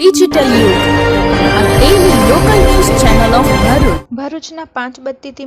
Digital યુગ a daily local news channel of Bharuch. ભરૂચના પાંચબત્તીથી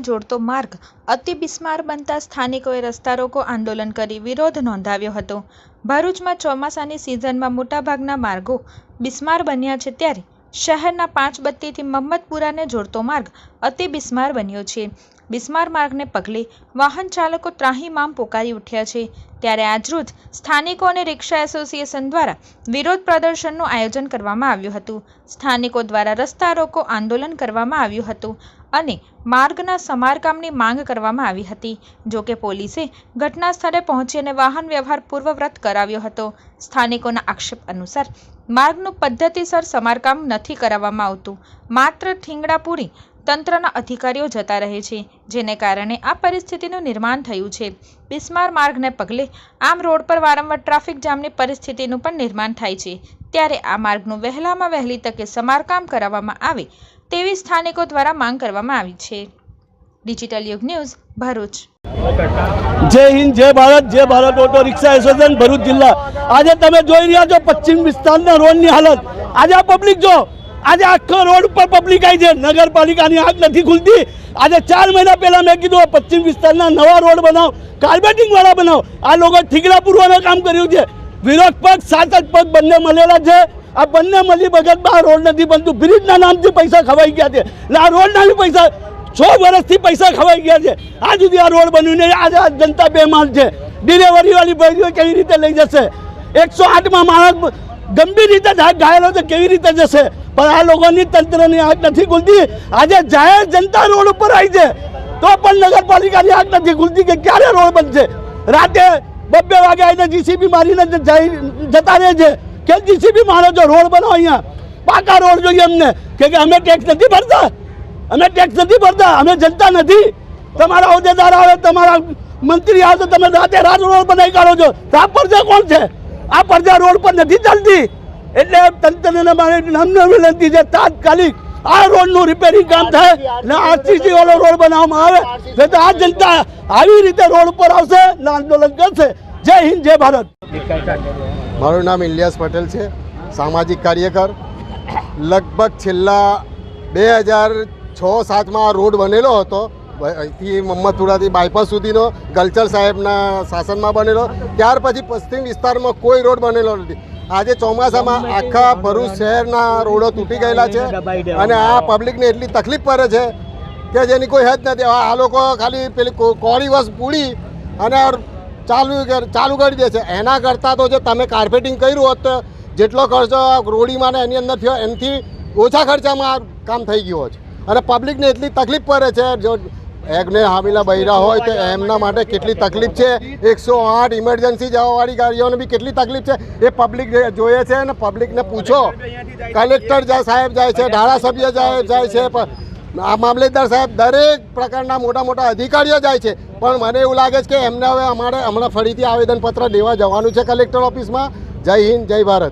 જોડતો માર્ગ અતિ બિસ્માર બનતા સ્થાનિકોએ રસ્તા રોકો આંદોલન કરી વિરોધ નોંધાવ્યો હતો ભરૂચમાં ચોમાસાની સિઝનમાં મોટાભાગના માર્ગો બિસ્માર બન્યા છે ત્યારે શહેરના પાંચબત્તીથી મહમ્મદપુરાને જોડતો માર્ગ અતિ બિસ્માર બન્યો છે. બિસ્માર માર્ગને પગલે વાહન ચાલકો ત્રાહીમામ પોકારી ઉઠ્યા છે. ત્યારે આજરોજ સ્થાનિકો અને રિક્ષા એસોસિએશન દ્વારા વિરોધ પ્રદર્શનનું આયોજન કરવામાં આવ્યું હતું. સ્થાનિકો દ્વારા રસ્તા રોકો આંદોલન કરવામાં આવ્યું હતું. અને માર્ગના સમારકામની માંગ કરવામાં આવી હતી. જો કે પોલીસે ઘટના સ્થળે પહોંચીને વાહન વ્યવહાર પૂર્વવ્રત કરાવ્યો હતો. સ્થાનિકોના આક્ષેપ અનુસાર માર્ગનું પદ્ધતિસર સમારકામ નથી કરાવવામાં આવતું. માત્ર પૂરી તંત્રના અધિકારીઓ જતા રહે છે, જેને કારણે આ પરિસ્થિતિનું નિર્માણ થયું છે. બિસ્માર માર્ગને પગલે આમ રોડ પર વારંવાર ટ્રાફિક જામની પરિસ્થિતિનું પણ નિર્માણ થાય છે. ત્યારે આ માર્ગનું વહેલામાં વહેલી તકે સમારકામ કરાવવામાં આવે તેવી સ્થાનિકો દ્વારા માંગ કરવામાં આવી છે. ડિજિટલ યુગ ન્યૂઝ, ભરૂચ. જય હિન્દ, જય ભારત જય Bharat auto rickshaw association, Bharuch જિલ્લા. આજે તમે જોઈ રહ્યા છો પશ્ચિમ વિસ્તારના રોડની હાલત. આજે આ પબ્લિક જો, આજે આખો રોડ ઉપર પબ્લિક આવી છે. નગરપાલિકાની આગ નથી ખુલતી. આજે ચાર મહિના પહેલા મેં કીધું પશ્ચિમ વિસ્તારના નવા રોડ બનાવ કાર્બેટિંગ વાળા બનાવો. આ લોકો ઠીકડા પૂરવાનું કામ કર્યું છે. વિરોધ પક્ષ સાત પક્ષ બંને મળેલા છે. આ બંને મળી બગતમાં રોડ નથી બનતું. બ્રિજના નામથી પૈસા ખવાઈ ગયા છે. એટલે આ રોડના બી પૈસા છ વર્ષથી પૈસા ખવાઈ ગયા છે. આ સુધી આ રોડ બન્યું નહીં. આજે જનતા બેમાન છે. ડિલિવરી વાળી ભાઈઓ કેવી રીતે લઈ જશે? એકસો આઠમાં માણસ ગંભીર રીતે ઘાયલો તો કેવી રીતે જશે? પણ આ લોકોની તંત્રની આંખ નથી ખુલતી. આજે જાહેર જનતા રોડ ઉપર આવી છે. તો પણ નગરપાલિકાની આંખ નથી ખુલતી કે ક્યારે રોડ બનશે? રાતે બબ્બે વાગે આવીને જીસીબી મારીને જતા રહે છે. કે જીસીબી મારો છો રોડ બનાવો અહીંયા. પાકા રોડ જોઈએ અમને. કે અમે ટેક્સ નથી ભરતા. અમે ટેક્સ નથી ભરતા. અમે જનતા નથી. તમારા હોદ્દેદાર આવે, તમારા મંત્રી આવે તમે રાતે રાત રોડ બનાવી કાઢો છો. તો આ પ્રજા કોણ છે? આ પરજા રોડ પર નથી ચાલતી. એટલે તંત્રને મારી નમ્ર વિનંતી છે, તાત્કાલિક આ રોડનું રિપેરિંગ કામ થાય ને આરસીસી વાળો રોડ બનાવવામાં આવે. નહીં તો આ જનતા આવી રીતે રોડ ઉપર આવશે ને આંદોલન કરશે. જય હિન્દ, જય ભારત. મારું નામ ઇલિયાસ પટેલ છે. સામાજિક કાર્યકર. લગભગ છેલ્લા બે હજાર છ સાતમાં આ રોડ બનેલો હતો. અહીંથી મમ્મદપુરાથી બાયપાસ સુધીનો, ગલચર સાહેબના શાસનમાં બનેલો. ત્યાર પછી પશ્ચિમ વિસ્તારમાં કોઈ રોડ બનેલો નથી. આજે ચોમાસામાં આખા ભરૂચ શહેરના રોડો તૂટી ગયેલા છે અને આ પબ્લિકને એટલી તકલીફ પડે છે કે જેની કોઈ હદ નથી. આ લોકો ખાલી પેલી કોળી વસ પૂડી અને ચાલુ ચાલુ કરી દે છે. એના કરતાં તો જે તમે કાર્પેટિંગ કર્યું હોત તો જેટલો ખર્ચો રોડીમાં ને એની અંદર થયો એનાથી ઓછા ખર્ચામાં કામ થઈ ગયું છે અને પબ્લિકને એટલી તકલીફ પડે છે જો એમને હામીલા બૈરા હોય તો એમના માટે કેટલી તકલીફ છે? એકસો આઠ ઇમરજન્સી જવાવાળી ગાડીઓને બી કેટલી તકલીફ છે? એ પબ્લિક જોઈએ છે અને પબ્લિકને પૂછો. કલેક્ટર જાય સાહેબ જાય છે, ધારાસભ્ય જાય જાય છે આ મામલેદાર સાહેબ દરેક પ્રકારના મોટા મોટા અધિકારીઓ જાય છે. પણ મને એવું લાગે છે કે એમને હવે અમારે હમણાં ફરીથી આવેદનપત્ર દેવા જવાનું છે કલેક્ટર ઓફિસમાં જય હિન્દ, જય ભારત.